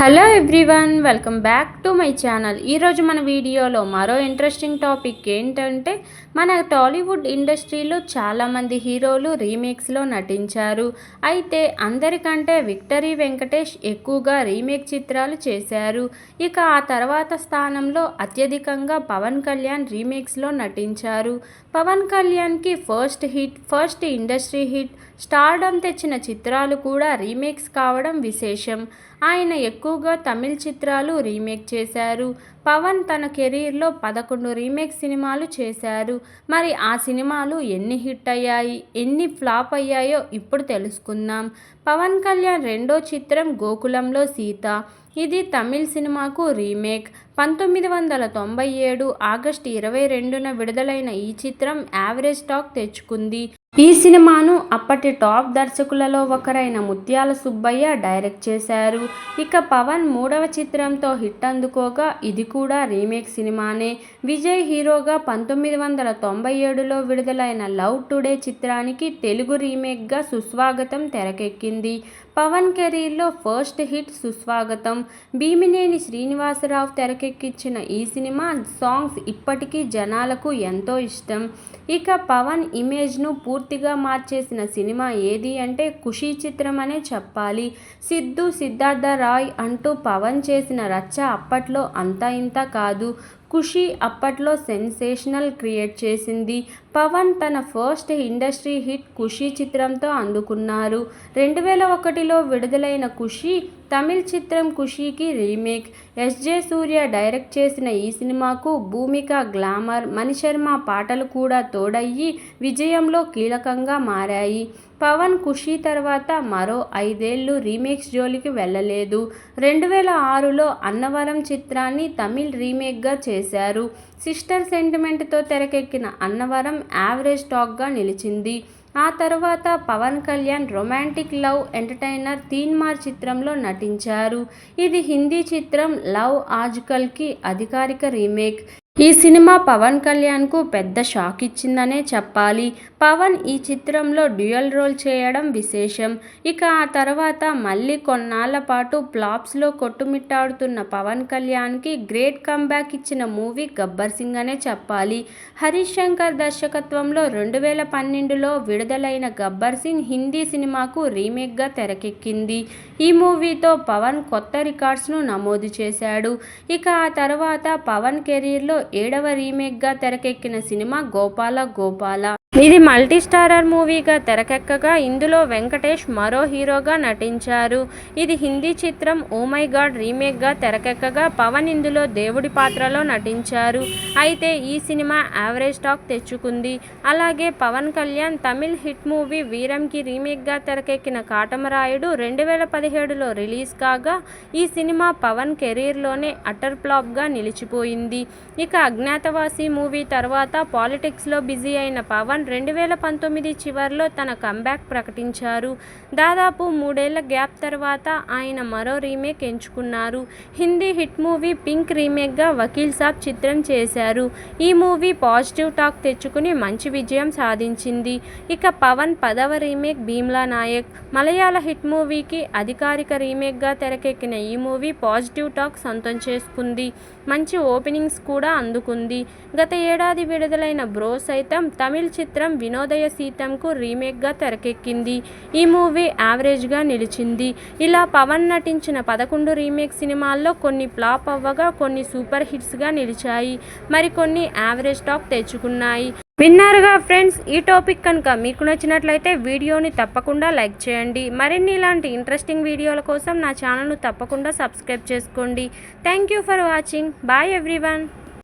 Hello everyone welcome back to my channel. ఈరోజు మన వీడియోలో మరో ఇంట్రెస్టింగ్ టాపిక్ ఏంటంటే మన టాలీవుడ్ ఇండస్ట్రీలో చాలామంది హీరోలు రీమేక్స్లో నటించారు. అయితే అందరికంటే విక్టరీ వెంకటేష్ ఎక్కువగా రీమేక్ చిత్రాలు చేశారు. ఇక ఆ తర్వాత స్థానంలో అత్యధికంగా పవన్ కళ్యాణ్ రీమేక్స్లో నటించారు. పవన్ కళ్యాణ్కి first hit first industry hit stardom తెచ్చిన చిత్రాలు కూడా రీమేక్స్ కావడం విశేషం. ఆయన ఎక్కువగా తమిళ చిత్రాలు రీమేక్ చేశారు. పవన్ తన కెరీర్లో పదకొండు రీమేక్ సినిమాలు చేశారు. మరి ఆ సినిమాలు ఎన్ని హిట్ అయ్యాయి ఎన్ని ఫ్లాప్ అయ్యాయో ఇప్పుడు తెలుసుకుందాం. పవన్ కళ్యాణ్ రెండో చిత్రం గోకులంలో సీత. ఇది తమిళ్ సినిమాకు రీమేక్. పంతొమ్మిది వందల తొంభై ఏడు ఆగస్టు ఇరవై రెండున విడుదలైన ఈ చిత్రం యావరేజ్ టాక్ తెచ్చుకుంది. ఈ సినిమాను అప్పటి టాప్ దర్శకులలో ఒకరైన ముత్యాల సుబ్బయ్య డైరెక్ట్ చేశారు. ఇక పవన్ మూడవ చిత్రంతో హిట్ అందుకోగా ఇది కూడా రీమేక్ సినిమానే. విజయ్ హీరోగా పంతొమ్మిది వందల తొంభై ఏడులో విడుదలైన లవ్ టుడే చిత్రానికి తెలుగు రీమేక్గా సుస్వాగతం తెరకెక్కింది. పవన్ కెరీర్లో ఫస్ట్ హిట్ సుస్వాగతం. భీమినేని శ్రీనివాసరావు తెరకెక్కించిన ఈ సినిమా సాంగ్స్ ఇప్పటికీ జనాలకు ఎంతో ఇష్టం. ఇక పవన్ ఇమేజ్ను పూర్తిగా మార్చేసిన సినిమా ఏది అంటే ఖుషీ చిత్రం అనే చెప్పాలి. సిద్ధు సిద్ధార్థ రాయ్ అంటూ పవన్ చేసిన రచ్చ అప్పట్లో అంతా ఇంత కాదు. ఖుషి అప్పట్లో సెన్సేషనల్ క్రియేట్ చేసింది. పవన్ తన ఫస్ట్ ఇండస్ట్రీ హిట్ ఖుషి చిత్రంతో అందుకున్నారు. రెండు వేల ఒకటిలో విడుదలైన ఖుషి తమిళ్ చిత్రం ఖుషీకి రీమేక్. ఎస్జే సూర్య డైరెక్ట్ చేసిన ఈ సినిమాకు భూమిక గ్లామర్ మణిశర్మ పాటలు కూడా తోడయ్యి విజయంలో కీలకంగా మారాయి. పవన్ ఖుషి తర్వాత మరో ఐదేళ్ళు రీమేక్స్ జోలికి వెళ్ళలేదు. రెండు వేల ఆరులో అన్నవరం చిత్రాన్ని తమిళ్ రీమేక్గా చేశారు. సిస్టర్ సెంటిమెంట్తో తెరకెక్కిన అన్నవరం యావరేజ్ టాక్గా నిలిచింది. ఆ తర్వాత Pawan Kalyan romantic love entertainer Teenmaar చిత్రంలో నటించారు. ఇది హిందీ చిత్రం లవ్ ఆజ్కల్కి అధికారిక రీమేక్. ఈ సినిమా పవన్ కళ్యాణ్కు పెద్ద షాక్ ఇచ్చిందనే చెప్పాలి. పవన్ ఈ చిత్రంలో డ్యూయల్ రోల్ చేయడం విశేషం. ఇక ఆ తర్వాత మళ్ళీ కొన్నాళ్ళ పాటు ప్లాప్స్లో కొట్టుమిట్టాడుతున్న పవన్ కళ్యాణ్కి గ్రేట్ కంబ్యాక్ ఇచ్చిన మూవీ గబ్బర్ సింగ్ అనే చెప్పాలి. హరీష్ శంకర్ దర్శకత్వంలో రెండు వేల పన్నెండులో విడుదలైన గబ్బర్ సింగ్ హిందీ సినిమాకు రీమేక్గా తెరకెక్కింది. ఈ మూవీతో పవన్ కొత్త రికార్డ్స్ను నమోదు చేశాడు. ఇక ఆ తర్వాత పవన్ కెరీర్లో ఏడవ రీమేక్గా తెరకెక్కిన సినిమా గోపాల గోపాల. ఇది మల్టీ స్టారర్ మూవీగా తెరకెక్కగా. ఇందులో వెంకటేష్ మరో హీరోగా నటించారు. ఇది హిందీ చిత్రం ఓ మై గాడ్ రీమేక్గా తెరకెక్కగా. పవన్ ఇందులో దేవుడి పాత్రలో నటించారు. అయితే ఈ సినిమా యావరేజ్ టాక్ తెచ్చుకుంది. అలాగే పవన్ కళ్యాణ్ తమిళ్ హిట్ మూవీ వీరంకి రీమేక్గా తెరకెక్కిన కాటమరాయుడు రెండు వేల పదిహేడులో రిలీజ్ కాగా ఈ సినిమా పవన్ కెరీర్లోనే అటర్ ఫ్లాప్గా నిలిచిపోయింది. ఇక అజ్ఞాతవాసి మూవీ తర్వాత పాలిటిక్స్లో బిజీ అయిన పవన్ ఖాన్ రెండు వేల పంతొమ్మిది చివరిలో తన కంబ్యాక్ ప్రకటించారు. దాదాపు మూడేళ్ళ గ్యాప్ తర్వాత ఆయన మరో రీమేక్ ఎంచుకున్నారు. హిందీ హిట్ మూవీ పింక్ రీమేక్గా వకీల్ సాబ్ చిత్రం చేశారు. ఈ మూవీ పాజిటివ్ టాక్ తెచ్చుకుని మంచి విజయం సాధించింది. ఇక పవన్ పదవ రీమేక్ భీమ్లా నాయక్. మలయాళ హిట్ మూవీకి అధికారిక రీమేక్గా తెరకెక్కిన ఈ మూవీ పాజిటివ్ టాక్ సొంతం చేసుకుంది. మంచి ఓపెనింగ్స్ కూడా అందుకుంది. గత ఏడాది విడుదలైన బ్రో సైతం తమిళ చిత్రం చిత్రం వినోదయ సీతంకు రీమేక్గా తెరకెక్కింది. ఈ మూవీ యావరేజ్గా నిలిచింది. ఇలా పవన్ నటించిన పదకొండు రీమేక్ సినిమాల్లో కొన్ని ఫ్లాప్ అవ్వగా కొన్ని సూపర్ హిట్స్గా నిలిచాయి. మరికొన్ని యావరేజ్ టాక్ తెచ్చుకున్నాయి. విన్నారుగా ఫ్రెండ్స్ ఈ టాపిక్ కనుక మీకు నచ్చినట్లయితే వీడియోని తప్పకుండా లైక్ చేయండి. మరిన్ని ఇలాంటి ఇంట్రెస్టింగ్ వీడియోల కోసం నా ఛానల్ను తప్పకుండా సబ్స్క్రైబ్ చేసుకోండి. Thank you for watching. Bye everyone.